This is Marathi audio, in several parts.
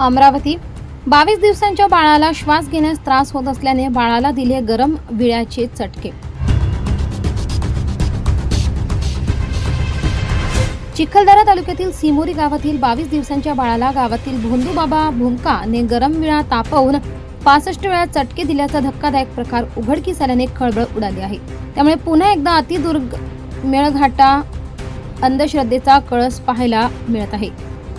अमरावती. बावीस दिवसांच्या बाळाला श्वास घेण्यास त्रास होत असल्याने बाळाला दिले गरम विळ्याचे चटके. चिखलदरा तालुक्यातील सिमोरी गावातील बावीस दिवसांच्या बाळाला गावातील भोंदूबाबा भुंकाने गरम विळा तापवून पासष्ट वेळा चटके दिल्याचा धक्कादायक प्रकार उघडकीस आल्याने खळबळ उडाली आहे. त्यामुळे पुन्हा एकदा अतिदुर्ग मेळघाटा अंधश्रद्धेचा कळस पाहायला मिळत आहे.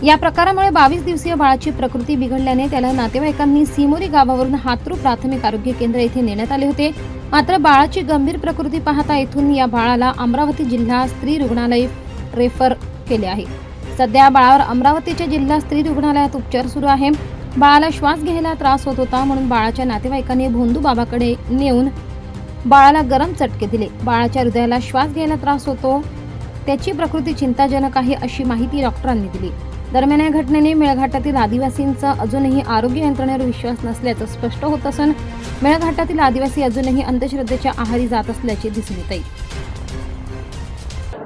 या प्रकारामुळे बावीस दिवसीय बाळाची प्रकृती बिघडल्याने त्याला नातेवाईकांनी सिमोरी गावावरून हातरू प्राथमिक आरोग्य केंद्र येथे नेण्यात आले होते. मात्र बाळाची गंभीर प्रकृती पाहता येथून या बाळाला अमरावती जिल्हा स्त्री रुग्णालय रेफर केले आहे. सध्या बाळावर अमरावतीच्या जिल्हा स्त्री रुग्णालयात उपचार सुरू आहे. बाळाला श्वास घ्यायला त्रास होत होता म्हणून बाळाच्या नातेवाईकांनी भोंदू बाबाकडे नेऊन बाळाला गरम चटके दिले. बाळाच्या हृदयाला श्वास घ्यायला त्रास होतो. त्याची प्रकृती चिंताजनक आहे अशी माहिती डॉक्टरांनी दिली. दरम्यान या घटनेने मेळघाटातील आदिवासींचा अजूनही आरोग्य यंत्रणेवर विश्वास नसल्याचं स्पष्ट होत असून मेळघाटातील आदिवासी अजूनही अंधश्रद्धेच्या आहारी जात असल्याचे दिसून येत आहे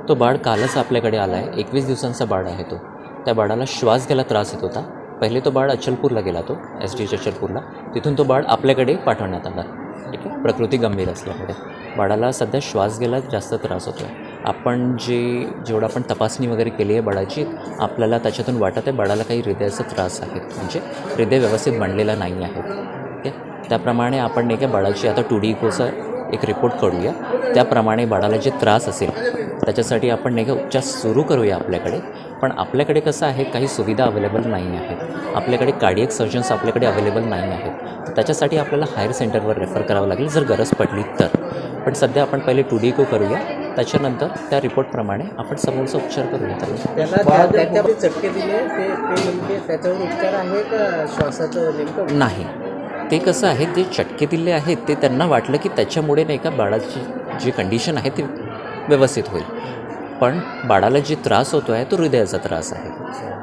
तो बाळ कालच आपल्याकडे आला आहे एकवीस दिवसांचा बाळ आहे तो. त्या बाळाला श्वास घ्यायला त्रास येत होता. पहिले तो बाळ अचलपूरला गेला तो एस टी अचलपूरला तिथून तो बाळ आपल्याकडे पाठवण्यात आला. ठीक आहे? प्रकृती गंभीर असल्यामुळे. बाळाला सध्या श्वास घ्यायला जास्त त्रास होतो आहे आपण जे जेवढं आपण तपासणी वगैरे केली आहे बाळाची आपल्याला त्याच्यातून वाटत आहे बाळाला काही हृदयाचा त्रास आहे. म्हणजे हृदय व्यवस्थित बनलेला नाही आहे. ठीक आहे त्याप्रमाणे आपण नाही का बाळाची आता टू डी इकोचा एक रिपोर्ट करूया त्याप्रमाणे बाळाला जे त्रास असेल त्याच्यासाठी आपण नाही का उपचार सुरू करूया आपल्याकडे. पण आपल्याकडे कसं आहे काही सुविधा अवेलेबल नाही आहेत. आपल्याकडे कार्डियक सर्जन्स आपल्याकडे अवेलेबल नाही आहेत. त्याच्यासाठी आपल्याला हायर सेंटरवर रेफर करावं लागेल जर गरज पडली तर. पण सध्या आपण पहिले टू डी को करूया. त्याच्यानंतर त्या रिपोर्टप्रमाणे आपण समोरचा उपचार करूया. त्याला चटके दिले ते ते नेमके त्याच्यावर उपचार आहे का श्वासाचं नेमकं? नाही. ते कसं आहे ते चटके दिले आहेत ते त्यांना वाटलं की त्याच्यामुळे नाही का बाळाची जी कंडिशन आहे ती व्यवस्थित होईल. पण बाळाला जे त्रास होतो आहे तो हृदयाचा त्रास आहे.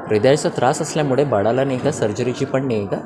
हृदयाचा त्रास असल्यामुळे बाळाला नाही का सर्जरीची पण नाही का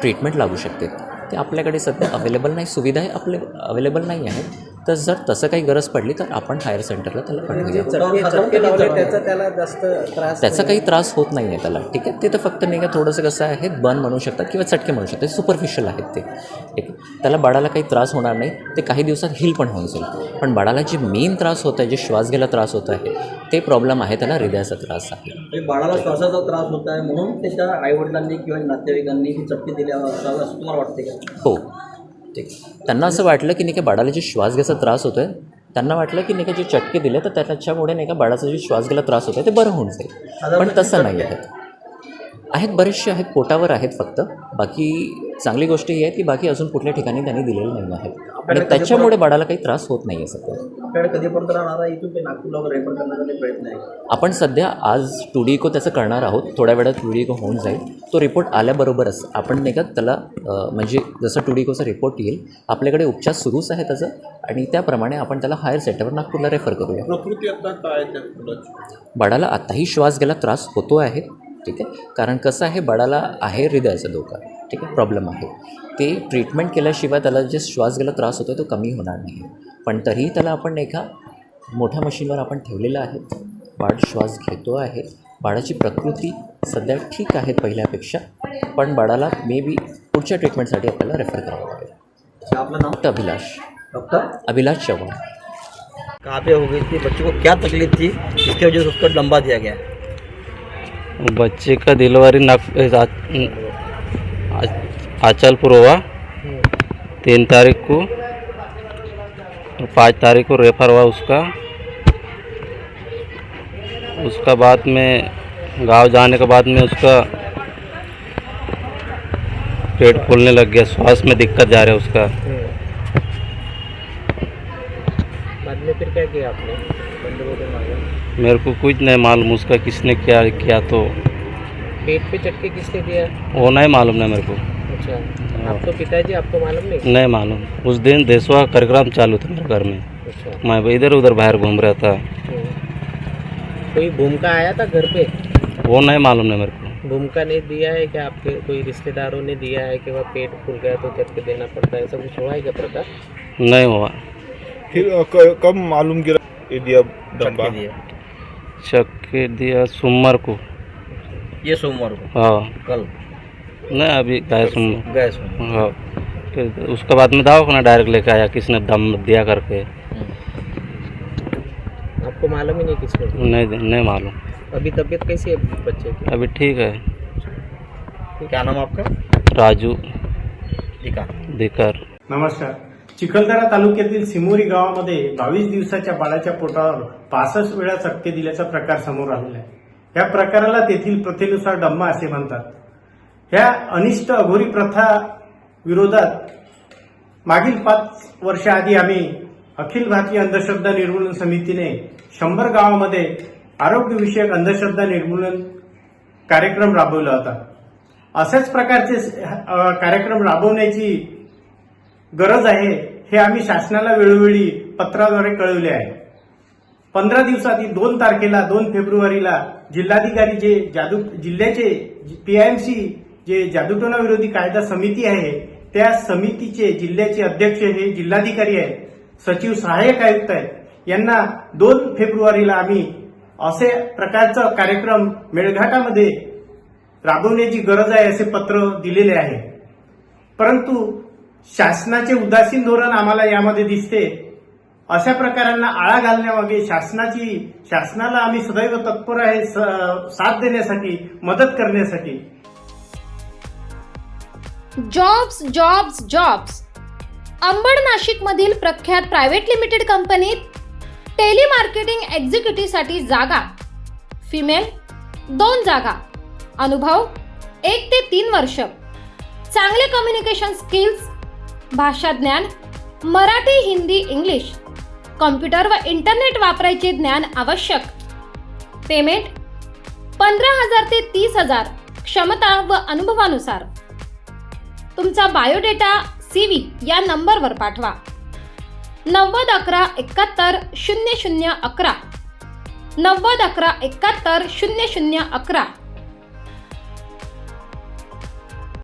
ट्रीटमेंट लागू शकते. ते आपल्याकडे सध्या अवेलेबल नाही सुविधा आपले अवेलेबल नाही आहे तर जर तसं काही गरज पडली तर आपण हायर सेंटरला त्याला पाठवूया लावले त्याचा त्याला जास्त त्रास त्याचा काही त्रास होत नाही आहे त्याला. ठीक आहे? ते तर फक्त नाही का थोडंसं कसं आहे बन म्हणू शकतात किंवा चटके म्हणू शकतात. सुपरफिशियल आहेत ते. ठीक आहे त्याला बाळाला काही त्रास होणार नाही. ते काही दिवसात हिल पण होऊन जाईल. पण बाळाला जे मेन त्रास होत आहे जे श्वास घ्यायला त्रास होत आहे ते प्रॉब्लेम आहे त्याला हृदयाचा त्रास आहे. म्हणजे बाळाला श्वासाचा त्रास होत आहे म्हणून त्याच्या आईवडिलांनी किंवा नातेवाईकांनी ही चटके दिल्या असं तुम्हाला वाटते का? हो. ठीक त्यांना असं वाटलं की नाही का बाळाला जे श्वास घ्यायचा त्रास होतो आहे त्यांना वाटलं की नाही का जे चटके दिले तर त्याच्यामुळे नाही का बाळाचा जे श्वास घ्यायला त्रास होतो आहे ते बरं होऊन जाईल. पण तसं नाही आहे. आहेत बरेचसे आहेत पोटावर आहेत फक्त. बाकी चांगली गोष्ट ही आहे की बाकी अजून कुठल्या ठिकाणी त्यांनी दिलेले नाही आहेत. आणि त्याच्यामुळे बाळाला काही त्रास होत नाही आहे सध्या. आहे आहे? आपण सध्या आज टू डी इको त्याचं करणार आहोत. थोड्या वेळात टू डी इको होऊन जाईल. तो रिपोर्ट आल्याबरोबरच आपण नाही का त्याला म्हणजे जसं टू डी इकोचा रिपोर्ट येईल आपल्याकडे उपचार सुरूच आहे त्याचं आणि त्याप्रमाणे आपण त्याला हायर सेंटरवर नागपूरला रेफर करूया. प्रकृती आता काय त्या मुलाची? बाळाला आताही श्वास घ्यायला त्रास होतो आहे. ठीक आहे? कारण कसं आहे बाळाला आहे हृदयाचा धोका ठीक आहे? प्रॉब्लेम आहे. ते ट्रीटमेंट केल्याशिवाय त्याला जे श्वास घ्यायला त्रास होतो तो कमी होणार नाही. पण तरीही त्याला आपण एका मोठ्या मशीनवर आपण ठेवलेलं आहे. बाळ श्वास घेतो आहे. बाळाची प्रकृती सध्या ठीक आहे पहिल्यापेक्षा पण बाळाला मे बी पुढच्या ट्रीटमेंटसाठी आपल्याला रेफर करावं लागेल. आपलं नाव? डॉक्टर अभिलाष. डॉक्टर? अभिलाष चव्हाण. कहाँ पे हो गई थी बच्चे को क्या तकलीफ थी? जिसकी वजह से उसको लंबा दिया गया। बच्चे का डिलीवरी नाग आचलपुर हुआ तीन तारीख को पाँच तारीख को रेफर हुआ उसका। उसका बाद में, गाँव जाने के बाद में उसका पेट फूलने लग गया, श्वास में दिक्कत जा रहा है उसका। बाद में फिर क्या किया आपने? मेरे को कुछ नहीं मालूम उसका किसने क्या किया तो। पेट पे चटके किसने दिया? वो नहीं मालूम नहीं मेरे को। अच्छा। आपको पिताजी आपको मालूम नहीं? नहीं मालूम। उस दिन देशवा कार्यक्रम चालू था मेरे घर में। अच्छा। मैं इधर उधर बाहर घूम रहा था। हम्म। कोई भूमिका आया था घर पे? वो नहीं मालूम नहीं मेरे को। भूमिका ने दिया है क्या? आपके कोई रिश्तेदारों ने दिया है कि वह पेट फूल गया तो चटके देना पड़ता है? ऐसा कुछ हुआ है क्या प्रकार? नहीं हुआ। फिर कब मालूम गिरा? ये दिया। चक्के दिया सोमवार को। ये सोमवार को? हाँ। कल? नहीं अभी गए सुन गए सुन हाँ। फिर उसके बाद में दवा खाना डायरेक्ट लेके आया किसने दम दिया करके। आपको मालूम ही नहीं किसने नहीं नहीं मालूम। अभी तबीयत कैसी है बच्चे की? अभी ठीक है। क्या नाम आपका? राजू। दिका दिकर। नमस्कार। चिखलदरा तालुक्यातील सिमोरी गावामध्ये बावीस दिवसाच्या बाळाच्या पोटावर पासष्ट वेळा चटके दिल्याचा प्रकार समोर आलेला आहे. या प्रकाराला तेथील प्रथेनुसार डम्मा असे म्हणतात. ह्या अनिष्ट अघोरी प्रथा विरोधात मागील पाच वर्षाआधी आम्ही अखिल भारतीय अंधश्रद्धा निर्मूलन समितीने शंभर गावामध्ये आरोग्यविषयक अंधश्रद्धा निर्मूलन कार्यक्रम राबवला होता. अशाच प्रकारचे कार्यक्रम राबवण्याची गरज आहे हे आम्ही शासनाला वेळोवेळी पत्राद्वारे कळवले आहे. पंधरा दिवसात दोन तारखेला दोन फेब्रुवारीला जिल्हाधिकारी जे जादू जिल्ह्याचे पीआयएमसी जे जादूटोना विरोधी कायदा समिती आहे त्या समितीचे जिल्ह्याचे अध्यक्ष हे जिल्हाधिकारी आहेत. सचिव सहाय्यक आयुक्त आहेत. यांना दोन फेब्रुवारीला आम्ही असे प्रकारचा कार्यक्रम मेळघाटामध्ये राबवण्याची गरज आहे असे पत्र दिलेले आहे. परंतु शासनाचे उदासीन धोरण आम्हाला यामध्ये दिसते. अशा प्रकारांना आळा घालण्यामागे शासनाची शासनाला आम्ही सदैव तत्पर आहे साथ देण्यासाठी मदत करण्यासाठी. जॉब्स जॉब्स जॉब्स अंबड नाशिकमधील प्रख्यात प्रायव्हेट लिमिटेड कंपनीत टेलिमार्केटिंग एक्झिक्युटिव्हसाठी जागा. फिमेल दोन जागा. अनुभव एक ते तीन वर्ष. चांगले कम्युनिकेशन स्किल्स भाषा ज्ञान मराठी हिंदी इंग्लिश. कॉम्प्युटर व इंटरनेट वापरायचे ज्ञान आवश्यक. पेमेंट पंधरा हजार ते तीस हजार क्षमता व अनुभवानुसार. तुमचा बायोडेटा सी व्ही या नंबरवर पाठवा. नव्वद अकरा एकाहत्तर शून्य शून्य अकरा. नव्वद अकरा एकाहत्तर शून्य शून्य अकरा.